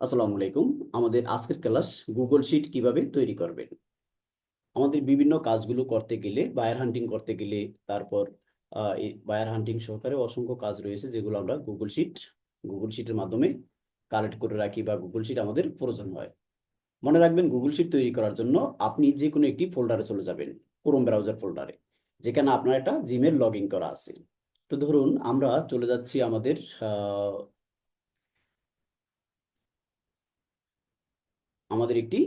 আসসালামু আলাইকুম। আমাদের আজকের ক্লাস গুগল শিট কীভাবে তৈরি করবেন? আমাদের বিভিন্ন কাজগুলো করতে গেলে, বায়ার হান্টিং করতে গেলে তারপর বায়ার হান্টিং সহকারে অসংখ্য কাজ রয়েছে যেগুলো আমরা গুগল শিট, গুগল শিটের মাধ্যমে কালেক্ট করে রাখি বা গুগল শিট আমাদের প্রয়োজন হয়। মনে রাখবেন গুগল শিট তৈরি করার জন্য আপনি যে কোনো একটি ফোল্ডারে চলে যাবেন ক্রোম ব্রাউজার ফোল্ডারে, যেখানে আপনার একটা জিমেল লগ ইন করা আছে। তো ধরুন আমরা চলে যাচ্ছি আমাদের আমাদের একটি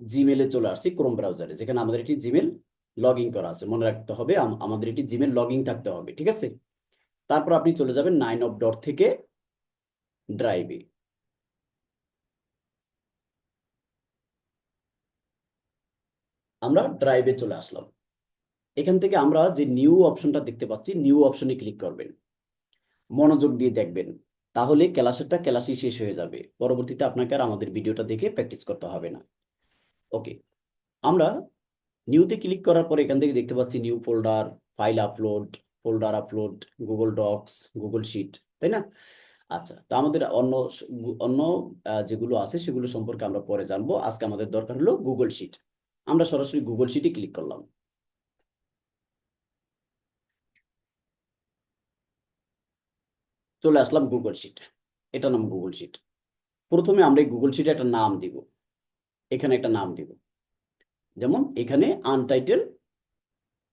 জিমেলে চলে আসছি ক্রোম ব্রাউজারে যেখানে আমাদের একটি জিমেল লগ ইন করা আছে। মনে রাখতে হবে আমাদের একটি জিমেল লগ ইন থাকতে হবে, ঠিক আছে? তারপর আপনি চলে যাবেন নাইন অফ ডট থেকে ড্রাইভে আমরা ড্রাইভে চলে আসলাম। এখান থেকে আমরা যে নিউ অপশনটা দেখতে পাচ্ছি নিউ অপশনে ক্লিক করবেন। মনোযোগ দিয়ে দেখবেন। তাহলে ক্লাসেরটা ক্লাসই শেষ হয়ে যাবে। পরবর্তীতে আপনাকে আর আমাদের ভিডিওটা দেখে প্র্যাকটিস করতে হবে না। ওকে আমরা নিউতে ক্লিক করার পর এখান থেকে দেখতে পাচ্ছি new folder file upload folder upload Google Docs Google sheet তাই না? আচ্ছা তা আমাদের অন্য অন্য যেগুলো আছে সেগুলো সম্পর্কে আমরা পরে জানব। আজকে আমাদের দরকার হলো গুগল শিট আমরা সরাসরি গুগল শিটে ক্লিক করলাম। চলে আসলাম গুগল শিট এটা নাম গুগল শিট প্রথমে আমরা এই গুগল শিটে একটা নাম দিব। এখানে একটা নাম দিব। যেমন এখানে আনটাইটেল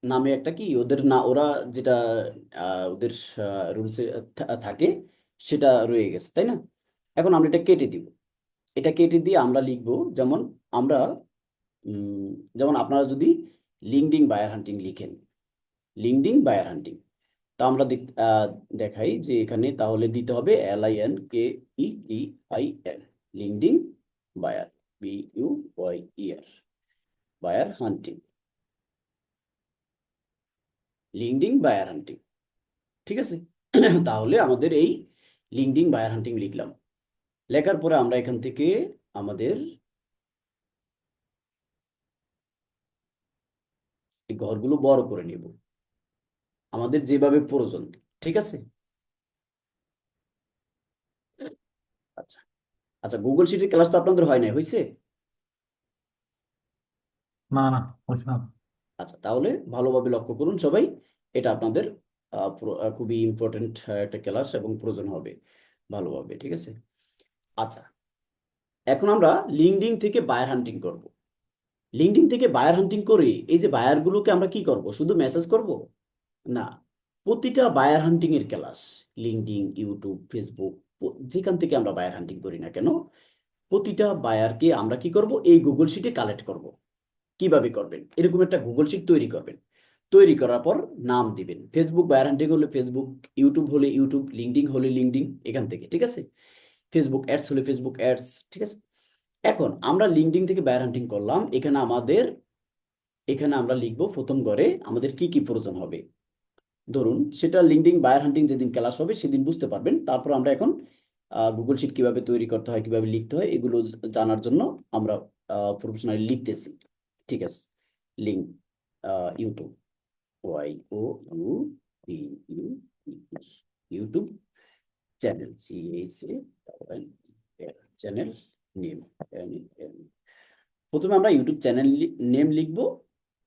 নামে একটা কি, ওদের না, ওরা যেটা ওদের রুলসে থাকে, সেটা রয়ে গেছে, তাই না? এখন আমরা এটা কেটে দিব। এটা কেটে দিয়ে আমরা লিখব, যেমন আমরা যেমন আপনারা যদি লিঙ্কডিং বায়ার হান্টিং লিখেন। লিঙ্কডিং বায়ার হান্টিং তা আমরা দেখাই যে এখানে তাহলে দিতে হবে L I N K E E I N LinkedIn buyer B U Y E R buyer hunting LinkedIn buyer hunting ঠিক আছে? তাহলে আমাদের এই লিঙ্কডিং বায়ার হান্টিং লিখলাম। লেখার পরে আমরা এখান থেকে আমাদের ঘরগুলো বড় করে নেব। আমাদের যেভাবে প্রয়োজন ঠিক আছে? আচ্ছা আচ্ছা গুগল শিটের ক্লাস তো আপনাদের হয় নাই হয়েছে না না আচ্ছা তাহলে ভালোভাবে লক্ষ্য করুন সবাই এটা আপনাদের খুবই ইম্পর্টেন্ট একটা ক্লাস এবং প্রয়োজন হবে ভালোভাবে ঠিক আছে? আচ্ছা এখন আমরা লিঙ্কডিং থেকে বায়ার হান্টিং করব। লিঙ্কডিং থেকে বায়ার হান্টিং করে এই যে বায়ারগুলোকে আমরা কি করব? শুধু মেসেজ করব? না, প্রতিটা বায়ার হান্টিং এর ক্লাস লিঙ্কডিং ইউটিউব ফেসবুক যেখান থেকে আমরা বায়ার হান্টিং করি না কেন, প্রতিটা বায়ারকে আমরা কি করব? এই গুগল শিটে কালেক্ট করব। কীভাবে করবেন? এরকম একটা গুগল শিট তৈরি করবেন। তৈরি করার পর নাম দিবেন। ফেসবুক বায়ার হান্টিং হলে ফেসবুক ইউটিউব হলে ইউটিউব লিঙ্কডিং হলে লিঙ্কডিং এখান থেকে, ঠিক আছে? ফেসবুক অ্যাডস হলে ফেসবুক অ্যাডস ঠিক আছে? এখন আমরা লিঙ্কডিং থেকে বায়ার হান্টিং করলাম। এখানে আমাদের, এখানে আমরা লিখব প্রথম ঘরে আমাদের কি কি প্রয়োজন হবে? ধরুন, সেটা লিঙ্কডিং বায়ার হান্টিং যেদিন ক্লাস হবে, সেদিন বুঝতে পারবেন। তারপর আমরা এখন গুগল শিট কীভাবে তৈরি করতে হয়, কীভাবে লিখতে হয়, এগুলো জানার জন্য আমরা প্রফেশনালি লিখতেছি। ঠিক আছে? Link YouTube Y O YouTube channel channel name প্রথমে আমরা ইউটিউব চ্যানেল নেম লিখব,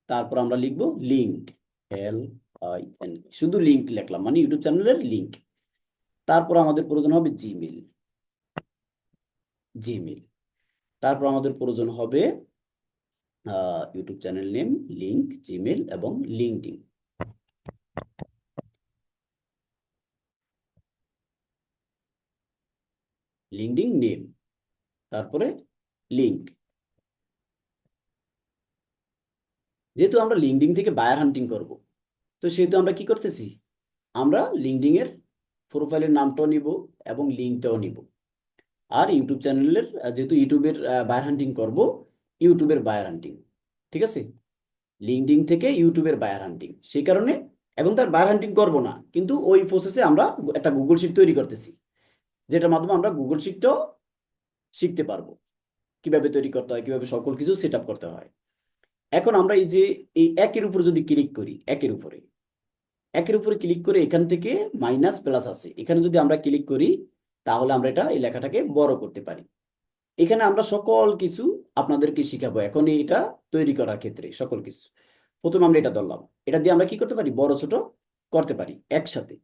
তারপর আমরা লিখব লিঙ্ক এল শুধু লিঙ্ক লিখলাম মানে ইউটিউব চ্যানেলের লিঙ্ক তারপর আমাদের প্রয়োজন হবে জিমেল জিমেল তারপর আমাদের প্রয়োজন হবে YouTube channel name link Gmail এবং লিঙ্কডিন লিঙ্কডিন নেম তারপরে লিঙ্ক যেহেতু আমরা লিঙ্কডিন থেকে বায়ার হান্টিং করব তো সেহেতু আমরা কি করতেছি? আমরা লিঙ্কডিন এর প্রোফাইলের নামটাও নিব এবং লিঙ্কটাও নিব। আর ইউটিউব চ্যানেলের যেহেতু ইউটিউবের বায়ার হান্টিং করব ইউটিউবের বায়ার হান্টিং ঠিক আছে? লিঙ্কডিন থেকে ইউটিউবের বায়ার হান্টিং সেই কারণে, এবং তার বায়ার হান্টিং করব না, কিন্তু ওই প্রসেসে আমরা একটা গুগল শিট তৈরি করতেছি, যেটার মাধ্যমে আমরা গুগল শিটটাও শিখতে পারব। কীভাবে তৈরি করতে হয়, কীভাবে সকল কিছু সেট করতে হয়। এখন আমরা এই যে, এই একের উপর যদি ক্লিক করি, একের উপরে একের উপরে ক্লিক করে এখান থেকে মাইনাস প্লাস আছে। এখানে যদি আমরা ক্লিক করি, তাহলে আমরা এটা, এই লেখাটাকে বড় করতে পারি। এখানে আমরা সকল কিছু আপনাদেরকে শিখাবো। এখন এটা তৈরি করার ক্ষেত্রে সকল কিছু। প্রথমে আমরা এটা ধরলাম। এটা দিয়ে আমরা কি করতে পারি? বড় ছোট করতে পারি একসাথে।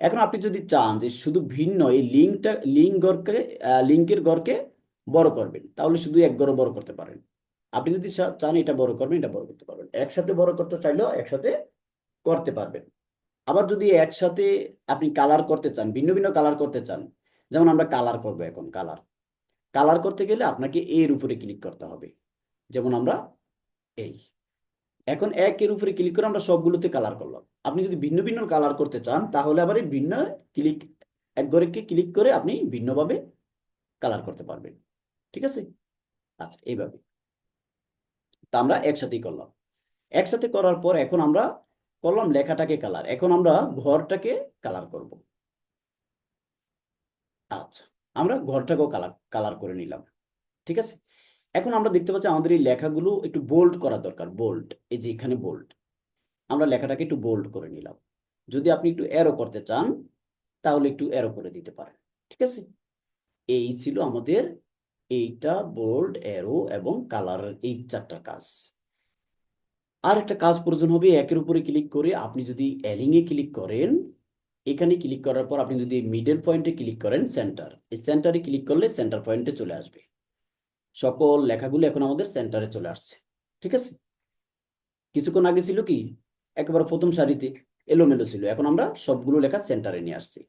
এখন আপনি যদি চান যে শুধু ভিন্ন এই লিঙ্কটা লিঙ্ক গড়কে লিঙ্কের গড়কে বড় করবেন, তাহলে শুধু এক গড় বড় করতে পারেন। আপনি যদি চান এটা বড় করবেন, এটা বড় করতে পারবেন। একসাথে বড় করতে চাইলেও একসাথে করতে পারবেন। আবার যদি একসাথে আপনি কালার করতে চান, ভিন্ন ভিন্ন কালার করতে চান, যেমন আমরা কালার করব এখন কালার কালার করতে গেলে আপনাকে এর উপরে ক্লিক করতে হবে। যেমন আমরা এই। এখন একের উপরে ক্লিক করে আমরা সবগুলোতে কালার করলাম। আপনি যদি ভিন্ন ভিন্ন কালার করতে চান, তাহলে আবার এই ভিন্ন ক্লিক এক ঘরেকে ক্লিক করে আপনি ভিন্নভাবে কালার করতে পারবেন। ঠিক আছে? আচ্ছা এইভাবে। তা আমরা একসাথেই করলাম। একসাথে করার পর এখন আমরা করলাম লেখাটাকে কালার এখন আমরা ঘরটাকে কালার করব। আচ্ছা আমরা ঘরটাকেও কালার কালার করে নিলাম। ঠিক আছে? এখন আমরা দেখতে পাচ্ছি আমাদের এই লেখাগুলো একটু বোল্ড করা দরকার বোল্ড এই যে এখানে বোল্ড আমরা লেখাটাকে একটু বোল্ড করে নিলাম। যদি আপনি একটু অ্যারো করতে চান, তাহলে একটু অ্যারো করে দিতে পারেন। ঠিক আছে? এই ছিল আমাদের এইটা বোল্ড অ্যারো এবং কালারের এই চারটা কাজ। আর একটা কাজ প্রয়োজন হবে, একের উপরে ক্লিক করে আপনি যদি অ্যালিং এ ক্লিক করেন, এখানে ক্লিক করার পর আপনি যদি মিডল পয়েন্টে ক্লিক করেন সেন্টার এই সেন্টারে ক্লিক করলে সেন্টার পয়েন্টে চলে আসবে। সকল লেখাগুলো এখন আমাদের সেন্টারে চলে আসছে, ঠিক আছে? কিছুক্ষণ আগে ছিল কি, একেবারে প্রথম সারিতে এলোমেলো ছিল, এখন আমরা সবগুলো লেখা সেন্টারে নিয়ে আসছি।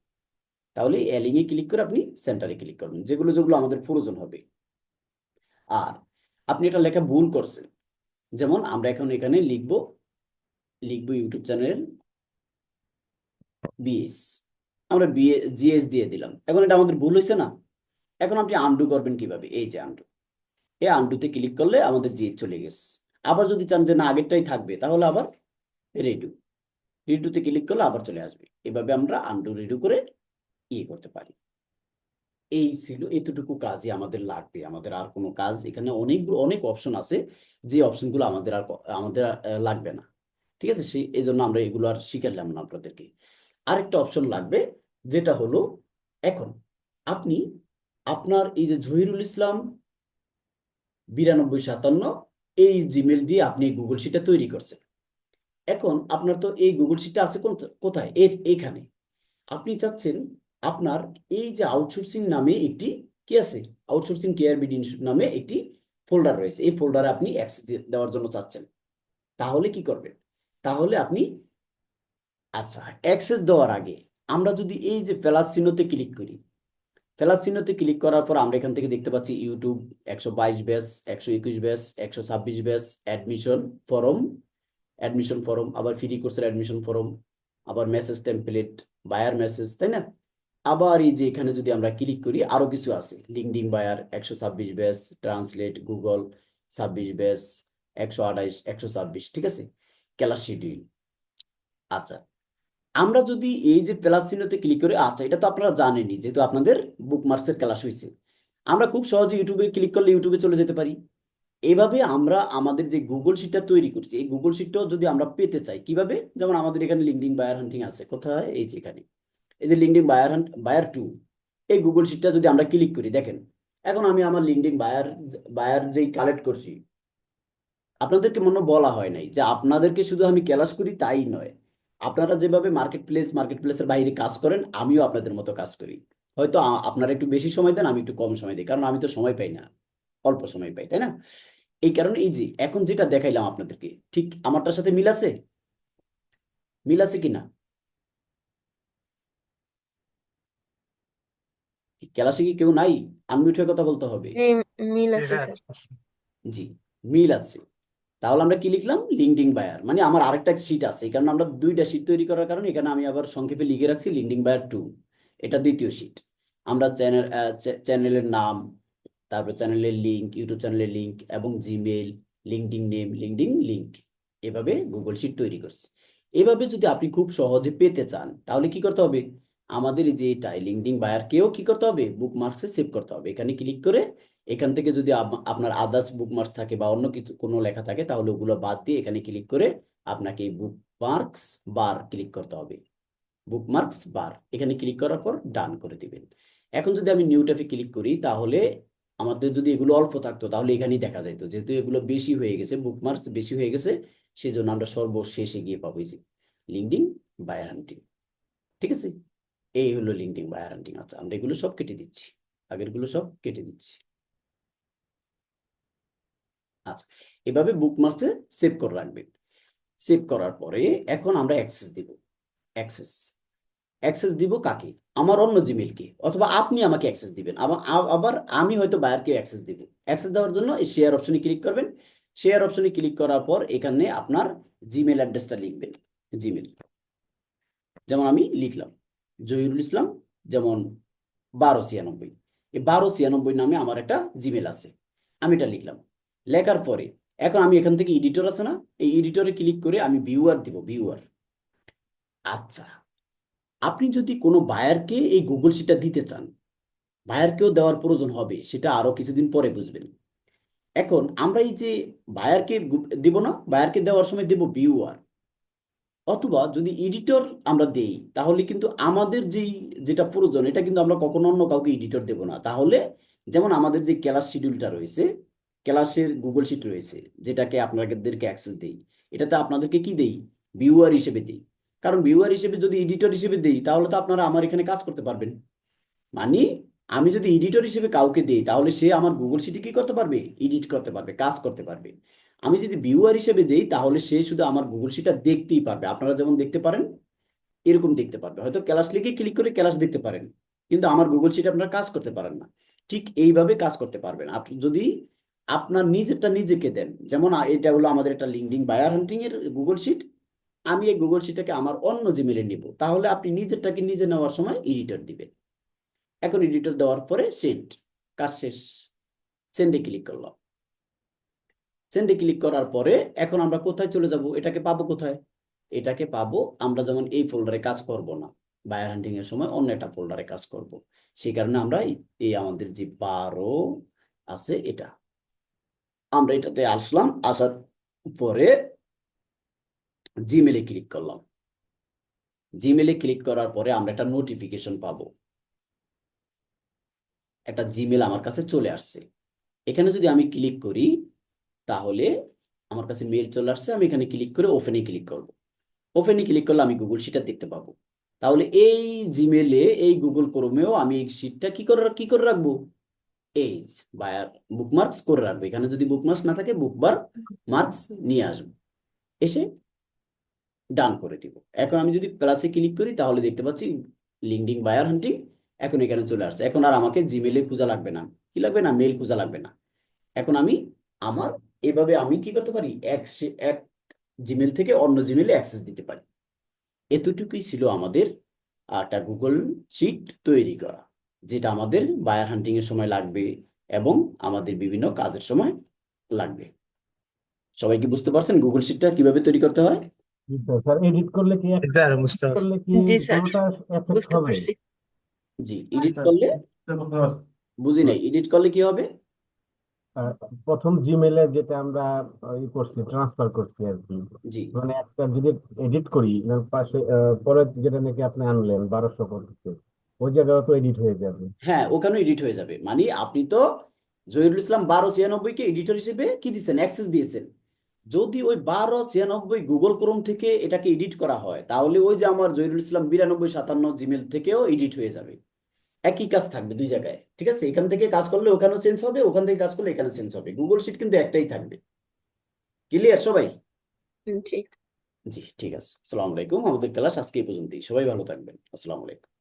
তাহলে অ্যালিং এ ক্লিক করে আপনি সেন্টারে ক্লিক করবেন, যেগুলো যেগুলো আমাদের প্রয়োজন হবে। আর আপনি এটা লেখা ভুল করছেন। যেমন আমরা এখন এখানে লিখব লিখব ইউটিউব চ্যানেল বিএস। আমরা বিএ, জিএস দিয়ে দিলাম। এখন এটা আমাদের ভুল হয়েছে না? এখন আপনি আন্ডু করবেন কীভাবে? এই যে আন্ডু এই আন্ডুতে ক্লিক করলে আমাদের জিএস চলে গেছে। আবার যদি চান যে না, আগেরটাই থাকবে, তাহলে আবার রেডু রিডুতে ক্লিক করলে আবার চলে আসবে। এভাবে আমরা আন্ডু রিডু করে ইয়ে করতে পারি। এই ছিল, এতটুকু কাজই আমাদের লাগবে। আমাদের আর কোনো কাজ এখানে অনেকগুলো অনেক অপশন আছে। যে অপশনগুলো আমাদের আর আমাদের লাগবে না। ঠিক আছে? সেই এই জন্য আমরা এগুলো আর শিখালাম না আপনাদেরকে। আরেকটা অপশন লাগবে, যেটা হলো, এখন আপনি আপনার এই যে জহিরুল ইসলাম বিরানব্বই সাতান্ন, এই জিমেল দিয়ে আপনি গুগল শিটটা তৈরি করছেন। এখন আপনার তো এই গুগল শিটটা আছে কোথায়? এর, এখানে। আপনি চাচ্ছেন আপনার এই যে আউটসোর্সিং নামে একটি কি আছে? আউটসোর্সিং কেয়ার বিডি ইনস্টিটিউট নামে একটি ফোল্ডার রয়েছে। এই ফোল্ডারে আপনি অ্যাক্সেস দেওয়ার জন্য চাচ্ছেন। তাহলে কি করবেন? তাহলে আপনি আচ্ছা অ্যাক্সেস দেওয়ার আগে আমরা যদি এই যে প্লাস চিহ্নতে ক্লিক করি প্লাস চিহ্নতে ক্লিক করার পর আমরা এখান থেকে দেখতে পাচ্ছি ইউটিউব একশো বাইশ ব্যাস একশো একুশ ব্যাস একশো ছাব্বিশ batch admission form admission form আবার ফ্রি কোর্সের অ্যাডমিশন ফরম আবার মেসেজ টেমপ্লেট বায়ার মেসেজ তাই না? আবার এই যে এখানে যদি আমরা ক্লিক করি, আরও কিছু আছে। লিঙ্কডিন বায়ার একশো ছাব্বিশ ব্যাস ট্রান্সলেট গুগল ছাব্বিশ ব্যাস একশো আঠাইশ, একশো ছাব্বিশ, ঠিক আছে? ক্লাস শিডিউল আচ্ছা আমরা যদি এই যে প্লাস চিহ্নতে ক্লিক করি আচ্ছা এটা তো আপনারা জানেনই, যেহেতু আপনাদের বুক বুকমার্কসের ক্লাস হয়েছে। আমরা খুব সহজে ইউটিউবে ক্লিক করলে ইউটিউবে চলে যেতে পারি। এভাবে আমরা আমাদের যে গুগল শিটটা তৈরি করছি, এই গুগল শিটটাও যদি আমরা পেতে চাই, কীভাবে? যেমন আমাদের এখানে লিঙ্কডিন বায়ার হান্টিং আছে, কোথায়? এই যে এখানে। এই যে লিঙ্কডিন বায়ার বায়ার টু এই গুগল শিটটা যদি আমরা ক্লিক করি, দেখেন, এখন আমি আমার লিঙ্কডিন বায়ার বায়ার যেই কালেক্ট করছি, আপনাদেরকে মনে বলা হয় নাই যে আপনাদেরকে শুধু আমি ক্লাস করি তাই নয়। আপনারা যেভাবে মার্কেট প্লেস মার্কেট প্লেসের বাইরে কাজ করেন, আমিও আপনাদের মতো কাজ করি। হয়তো আপনারা একটু বেশি সময় দেন, আমি একটু কম সময় দিই, কারণ আমি তো সময় পাই না, অল্প সময় পাই, তাই না? এই কারণে এই যে, এখন যেটা দেখাইলাম আপনাদেরকে, ঠিক আমারটার সাথে মিল আছে? মিল আছে কিনা? ক্লাসে কি কেউ নাই? আনমিউট হয়ে কথা বলতে হবে। জি মিল আছে স্যার। স্যার জি মিল আছে। তাহলে আমরা কি লিখলাম? লিঙ্কডিন বায়ার মানে আমার আরেকটা শিট আছে। এই কারণে আমরা দুইটা শিট তৈরি করার কারণে এখানে আমি আবার সংক্ষেপে লিখে রাখছি লিঙ্কডিন বায়ার টু এটা দ্বিতীয় শিট আমরা চ্যানেল চ্যানেলের নাম তারপর চ্যানেলের লিঙ্ক ইউটিউব চ্যানেলের লিঙ্ক এবং Gmail LinkedIn name LinkedIn link এভাবে গুগল শিট তৈরি করছি। এভাবে যদি আপনি খুব সহজে পেতে চান তাহলে কি করতে হবে? আমাদের যে এটা লিঙ্কডিন বায়ারকেও কি করতে হবে? বুকমার্কসে সেভ করতে হবে। এখানে ক্লিক করে এখান থেকে যদি আপনার আদার্স বুকমার্কস থাকে বা অন্য কিছু, কোনো লেখা থাকে, তাহলে ওগুলো বাদ দিয়ে এখানে ক্লিক করে আপনাকে বুকমার্কস বার ক্লিক করতে হবে। Bookmarks bar. এখানে ক্লিক করার পর ডান করে দিবেন। এখন যদি আমি নিউ ট্যাবে ক্লিক করি, তাহলে আমাদের যদি এগুলো অল্প থাকতো, তাহলে এখানেই দেখা যেত যেহেতু এগুলো বেশি হয়ে গেছে, বুকমার্কস বেশি হয়ে গেছে সেই জন্য আমরা সর্বশেষে গিয়ে পাবো যে লিঙ্কডিং বায়ার হান্টিং। ঠিক আছে? এই হলো লিঙ্কডিং বায়ার হান্টিং আচ্ছা আমরা এগুলো সব কেটে দিচ্ছি। আগেরগুলো সব কেটে দিচ্ছি। আচ্ছা এভাবে বুকমার্কসে সেভ করে রাখবেন। সেভ করার পরে এখন আমরা অ্যাক্সেস দিব। অ্যাক্সেস অ্যাক্সেস দিব কাকে? আমার অন্য জিমেলকে অথবা আপনি আমাকে অ্যাক্সেস দিবেন। আবার আবার আমি হয়তো বায়ারকে অ্যাক্সেস দিব। অ্যাক্সেস দেওয়ার জন্য এই শেয়ার অপশনে ক্লিক করবেন। শেয়ার অপশনে ক্লিক করার পর এখানে আপনার জিমেল অ্যাড্রেসটা লিখবেন। জিমেল যেমন আমি লিখলাম। জহিরুল ইসলাম, যেমন বারো ছিয়ানব্বই। এই বারো ছিয়ানব্বই নামে আমার একটা জিমেল আছে। আমি এটা লিখলাম। লেখার পরে, এখন আমি এখান থেকে এডিটর আছে না? এই এডিটরে ক্লিক করে আমি ভিউয়ার দিব ভিউয়ার আচ্ছা আপনি যদি কোনো বায়ারকে এই গুগল শিটটা দিতে চান বায়ারকেও দেওয়ার প্রয়োজন হবে, সেটা আরও কিছুদিন পরে বুঝবেন। এখন আমরা এই যে বায়ারকে দিব না বায়ারকে দেওয়ার সময় দেব ভিউয়ার অথবা যদি এডিটর আমরা দেই, তাহলে কিন্তু আমাদের যেই, যেটা প্রয়োজন, এটা কিন্তু আমরা কখনো অন্য কাউকে এডিটর দেব না। তাহলে যেমন আমাদের যে ক্লাস শিডিউলটা রয়েছে ক্লাসের গুগল শিট রয়েছে, যেটাকে আপনাদেরকে অ্যাক্সেস দেই, এটাতে আপনাদেরকে কি দেই? ভিউয়ার হিসেবে দেই। কারণ ভিউয়ার হিসেবে যদি এডিটর হিসেবে দেই, তাহলে তো আপনারা আমার এখানে কাজ করতে পারবেন। মানে আমি যদি এডিটর হিসেবে কাউকে দিই, তাহলে সে আমার গুগল শিটে কি করতে পারবে? এডিট করতে পারবে, কাজ করতে পারবে। আমি যদি ভিউয়ার হিসেবে দেই, তাহলে সে শুধু আমার গুগল শিটটা দেখতেই পারবে। আপনারা যেমন দেখতে পারেন, এরকম দেখতে পারবে। হয়তো ক্লাস লিখে ক্লিক করে ক্লাস দেখতে পারেন, কিন্তু আমার গুগল শিটে আপনারা কাজ করতে পারেন না। ঠিক এইভাবে কাজ করতে পারবেন। আপনি যদি আপনার নিজেরটা নিজেকে দেন, যেমন এটা হলো আমাদের একটা লিঙ্কডিং বায়ার হান্টিং এর গুগল শিট আমি এই গুগল শিটটাকে আমার অন্য জিমেলে নিব। তাহলে আপনি নিজেরটাকে নিজে নেওয়ার সময় এডিটর দিবেন। এখন এডিটর দেওয়ার পরে সেন্ড কাজ শেষ। সেন্ডে ক্লিক করলাম। সেন্ডে ক্লিক করার পরে এখন আমরা কোথায় চলে যাব? এটাকে পাবো কোথায়? এটাকে পাবো আমরা যেমন এই ফোল্ডারে কাজ করব না বায়ার হান্টিং এর সময় অন্য একটা ফোল্ডারে কাজ করব। সেই কারণে আমরা এই- আমাদের যে বারো আছে এটা, আমরা এটাতে আসলাম, আসার পরে জিমেলে ক্লিক করলাম। জিমেলে ক্লিক করার পরে আমরা একটা নোটিফিকেশন পাবো। একটা জিমেল আমার কাছে চলে আসছে। এখানে যদি আমি ক্লিক করি তাহলে আমার কাছে মেল চলে আসছে, আমি এখানে ক্লিক করে ওপেনে ক্লিক করব। ওপেনে ক্লিক করলে আমি গুগল শিটটা দেখতে পাবো। তাহলে এই জিমেলে এই গুগল ক্রোমেও আমি এই শিটটা কি করে কি করে রাখব? এই বায়ার বুকমার্কস করে রাখব। এখানে যদি বুকমার্কস না থাকে বুকবার মার্কস নিয়ে আসব। এসে ডান করে দিব। এখন আমি যদি প্লাসে ক্লিক করি, তাহলে দেখতে পাচ্ছি লিঙ্কডিং বায়ার হান্টিং এখন এখানে চলে আসছে। এখন আর আমাকে জিমেলে খোঁজা লাগবে না। কি লাগবে না? মেল খোঁজা লাগবে না। এখন আমি আমার এভাবে আমি কি করতে পারি? এক সে- এক জিমেল থেকে অন্য জিমেলে অ্যাক্সেস দিতে পারি। এতটুকুই ছিল আমাদের একটা গুগল শিট তৈরি করা যেটা আমাদের বায়ার হান্টিং এর সময় লাগবে এবং আমাদের বিভিন্ন কাজের সময় লাগবে। সবাই কি বুঝতে পারছেন গুগল শিটটা কীভাবে তৈরি করতে হয়? জি স্যার স্যার এডিট করলে কি স্যার বুঝতে পারছি। করলে কি জি স্যার বুঝতে হবে? পারছি। জি এডিট করলে বুঝি নাই এডিট করলে কি হবে? প্রথম জিমেলে যেটা আমরা ই করছি ট্রান্সফার করছি আর কি। জি। মানে একটা যদি এডিট করি পাশে পরে যেটা নাকি আপনি আনলেন বারোশো করতে ওই জায়গাও তো এডিট হয়ে যাবে। হ্যাঁ ওখানেও এডিট হয়ে যাবে। মানে আপনি তো জহিরুল ইসলাম বারো ছিয়ানব্বই কে এডিটর হিসেবে কি দিচ্ছেন অ্যাক্সেস দিয়েছেন। যদি ওই বারো ছিয়ানব্বই গুগল ক্রোম থেকে এটাকে এডিট করা হয় তাহলে ওই যে আমার জহিরুল ইসলাম বিরানব্বই সাতান্ন জিমেল থেকেও এডিট হয়ে যাবে। একই কাজ থাকবে দুই জায়গায় ঠিক আছে? এখান থেকে কাজ করলে ওখানেও চেঞ্জ হবে ওখান থেকে কাজ করলে এখানে চেঞ্জ হবে। গুগল শিট কিন্তু একটাই থাকবে। ক্লিয়ার সবাই? জি জি ঠিক আছে। আসসালামু আলাইকুম। আমাদের ক্লাস আজকে এই পর্যন্তই। সবাই ভালো থাকবেন। আসসালামু আলাইকুম।